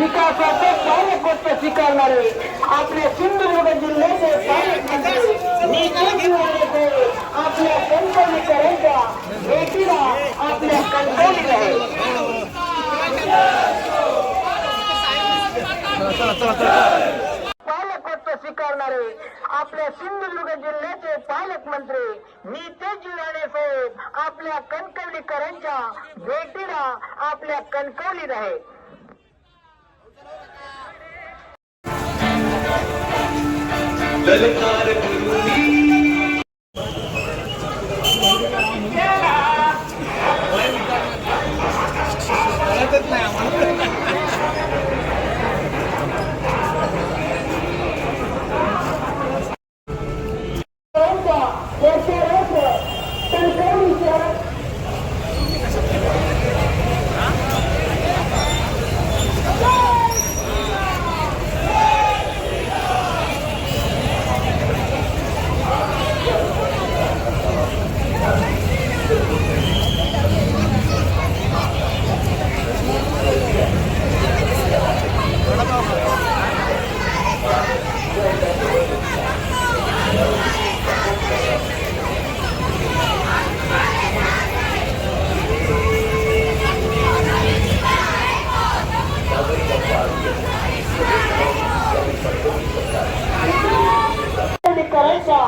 विकासाचे कार्य पालकत्व स्वीकारणारे आपल्या सिंधुदुर्ग जिल्ह्याचे पालकमंत्री आपल्या कणकवलीकरांच्या भेटीला आपल्या कणकवली आहे स्वीकारणारे आपल्या सिंधुदुर्ग जिल्ह्याचे पालकमंत्री नितेश राणे साहेब आपल्या कणकवलीकरांच्या भेटीला आपल्या कणकवलीत आहे ललकार करुणी वर्ष कणकवली शहर करायच्या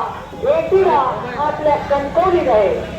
भेटीला आपल्या कणकवलीत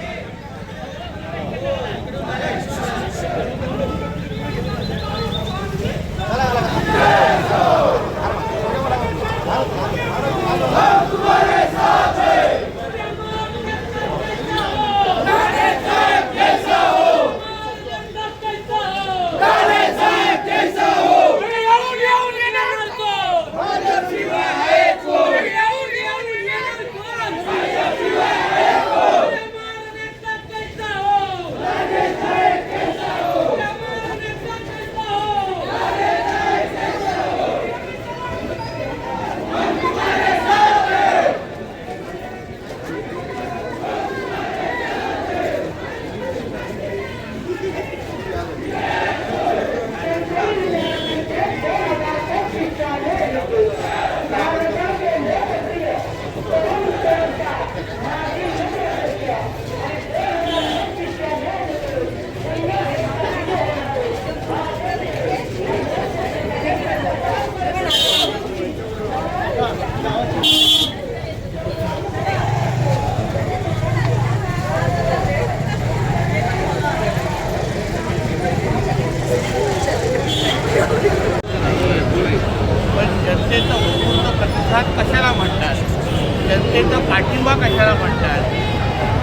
जनतेचा पाठिंबा कशाला म्हणतात?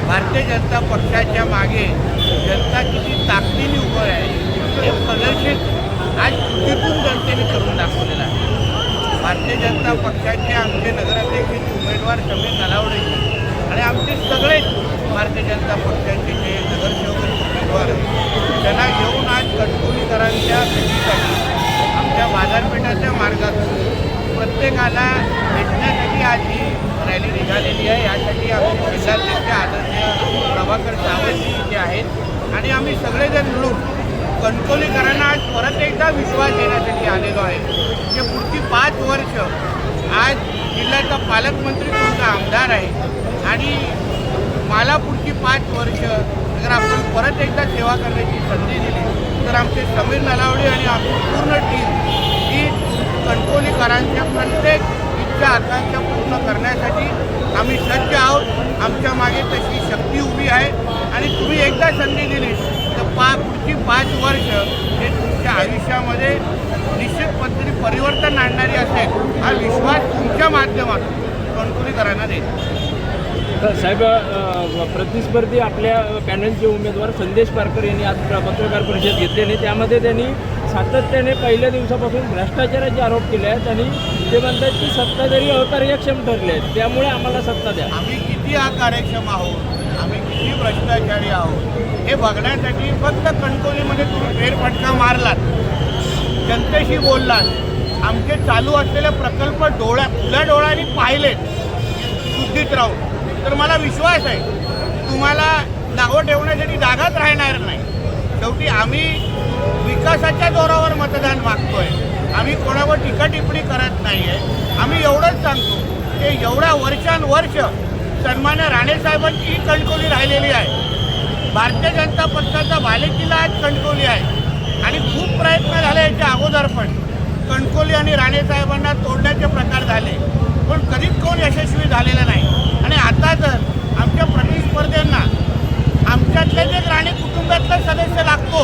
भारतीय जनता पक्षाच्या मागे जनता किती ताकदीने उभं आहे हे प्रदर्शित आज कृतीतून जनतेने करून दाखवलेलं आहे. भारतीय जनता पक्षाचे आमचे नगराध्यक्षाचे उमेदवार समीर नलावडे आणि आमचे सगळेच भारतीय जनता पक्षाचे जे नगरसेवक उमेदवार त्यांना घेऊन आज कणकवलीकरांच्या भेटीसाठी आमच्या बाजारपेठाच्या मार्गातून प्रत्येकाला रॅली निघालेली आहे. यासाठी आम्ही जिल्हाध्यक्ष आदरणीय प्रभाकर सावंतजी इथे आहेत. आणि आम्ही सगळेजण मिळून कणकोलीकरांना आज परत एकदा विश्वास देण्यासाठी आलेलो आहे. की पुढची पाच वर्ष आज जिल्ह्याचा पालकमंत्री तुमचा आमदार आहे. आणि मला पुढची पाच वर्ष जर आपण परत एकदा सेवा करण्याची संधी दिली तर आमचे समीर नलावडे आणि आमची पूर्ण टीम ही कणकोलीकरांच्या प्रत्येक आमच्या आकांक्षा पूर्ण करण्यासाठी आम्ही सज्ज आहोत. आमच्या मागे तशी शक्ती उभी आहे. आणि तुम्ही एकदा संधी दिली तर पा पुढची पाच वर्ष हे तुमच्या आयुष्यामध्ये निश्चित पद्धतीने परिवर्तन आणणारी असेल. हा विश्वास तुमच्या माध्यमातून कणकुलीकरांना देईल. साहेब प्रतिस्पर्धी आपल्या पॅनलचे उमेदवार संदेश पारकर यांनी आज पत्रकार परिषद घेतली आणि त्यामध्ये त्यांनी सातत्याने पहिल्या दिवसापासून भ्रष्टाचाराचे आरोप केले आहेत आणि ते म्हणतात की सत्ताधारी अकार्यक्षम ठरले आहेत. त्यामुळे आम्हाला सत्ता द्या. आम्ही किती अकार्यक्षम आहोत? आम्ही किती भ्रष्टाचारी आहोत? हे बघण्यासाठी फक्त कणकवलीमध्ये तुम्ही फेरफटका मारलात. जनतेशी बोललात. आमचे चालू असलेले प्रकल्प डोळ्या खुल्या डोळ्यांनी पाहिलेत. शुद्धीत राहून. तर मला विश्वास आहे तुम्हाला नावं ठेवण्यासाठी जागाच राहणार नाही. शेवटी आम्ही विकासाच्या जोरावर मतदान मागतोय. आम्ही कोणावर टीका टिप्पणी करत नाही आहे आम्ही एवढंच सांगतो की एवढ्या वर्षानुवर्ष सन्मान्य राणेसाहेबांची ही कणकोली राहिलेली आहे. भारतीय जनता पक्षाचा बालेकिल्ला आज कणकोली आहे. आणि खूप प्रयत्न झाले याच्या अगोदर पण. कणकोली आणि राणेसाहेबांना तोडण्याचे प्रकार झाले. पण कधीच कोण यशस्वी झालेलं नाही. आता तर आमच्या प्रतिस्पर्ध्यांना आमच्यातले जे राणे कुटुंबातला सदस्य लागतो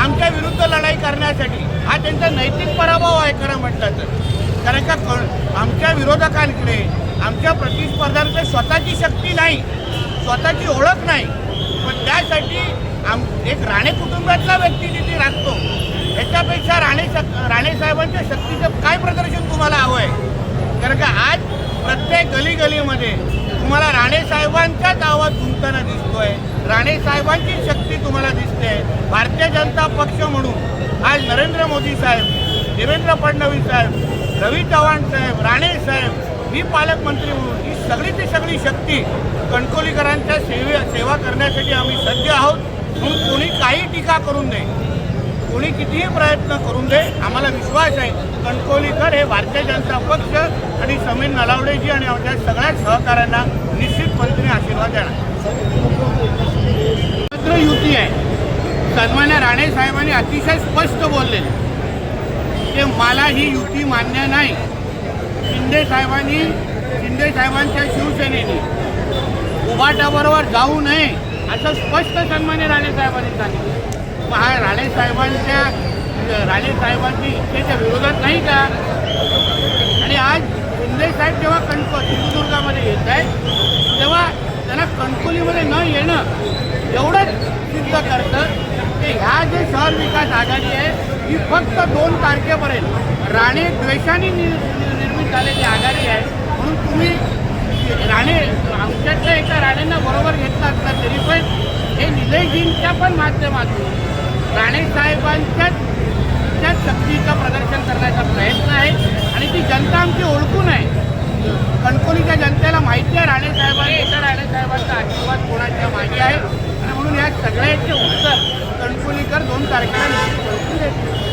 आमच्या विरुद्ध लढाई करण्यासाठी हा त्यांचा नैतिक पराभव आहे खरं म्हटलं तर. कारण का क- आमच्या विरोधकांकडे आमच्या प्रतिस्पर्ध्यांकडे स्वतःची शक्ती नाही स्वतःची ओळख नाही. पण त्यासाठी आम एक राणे कुटुंबातला व्यक्ती तिथे राखतो याच्यापेक्षा राणे शक राणेसाहेबांच्या शक्तीचं काय प्रदर्शन तुम्हाला हवं आहे कारण का आज प्रत्येक गली गलीमध्ये तुम्हाला राणेसाहेबांचाच आवाज घुमताना दिसतोय. राणेसाहेबांची शक्ती तुम्हाला दिसते. भारतीय जनता पक्ष म्हणून आज नरेंद्र मोदी साहेब देवेंद्र फडणवीस साहेब रवी चव्हाण साहेब राणे साहेब मी पालकमंत्री म्हणून ही सगळीची सगळी शक्ती कणकोलीकरांच्या सेवे सेवा करण्यासाठी आम्ही सज्ज आहोत. म्हणून कोणी काही टीका करून नये. कोणी कितीही प्रयत्न करून दे आम्हाला विश्वास आहे. कणकोलीकर हे भारतीय जनता पक्ष आणि समीर नलावडेजी आणि आमच्या सगळ्या सहकाऱ्यांना निश्चित पद्धतीने आशीर्वाद देणार. मात्र युती आहे. सन्मान्य राणे साहेबांनी अतिशय स्पष्ट बोललेले. ते मला ही युती मान्य नाही. शिंदे साहेबांनी शिंदे साहेबांच्या शिवसेनेने उभाटाबरोबर जाऊ नये असं स्पष्ट सन्मान्य राणे साहेबांनी सांगितलं. मग राणे साहेबांच्या राणे साहेबांची इच्छेच्या विरोधात नाही का? आणि आज शिंदे साहेब जेव्हा कणको सिंधुदुर्गामध्ये येत आहेत तेव्हा त्यांना कणकोलीमध्ये न येणं एवढंच सिद्ध करतं की ह्या जे शहर विकास आघाडी आहे ही फक्त दोन तारखेपर्यंत राणे द्वेषाने नि- निर्मित झालेली आघाडी आहे. म्हणून तुम्ही राणे आमच्यातल्या एका राणेंना बरोबर घेतला असता तरी पण हे निलयजींच्या पण माध्यमातून राणे साहेबांच्याच त्याच शक्तीचं प्रदर्शन करण्याचा प्रयत्न आहे आणि ती जनता आमची ओळखून आहे. कणकोलीच्या जनतेला माहिती आहे राणेसाहेबांनी एका राणेसाहेबांचा आशीर्वाद कोणाच्या मागे आहे? आणि म्हणून या सगळ्याचे उत्तर कणकोलीकर दोन तारखेला ओळखून देतील.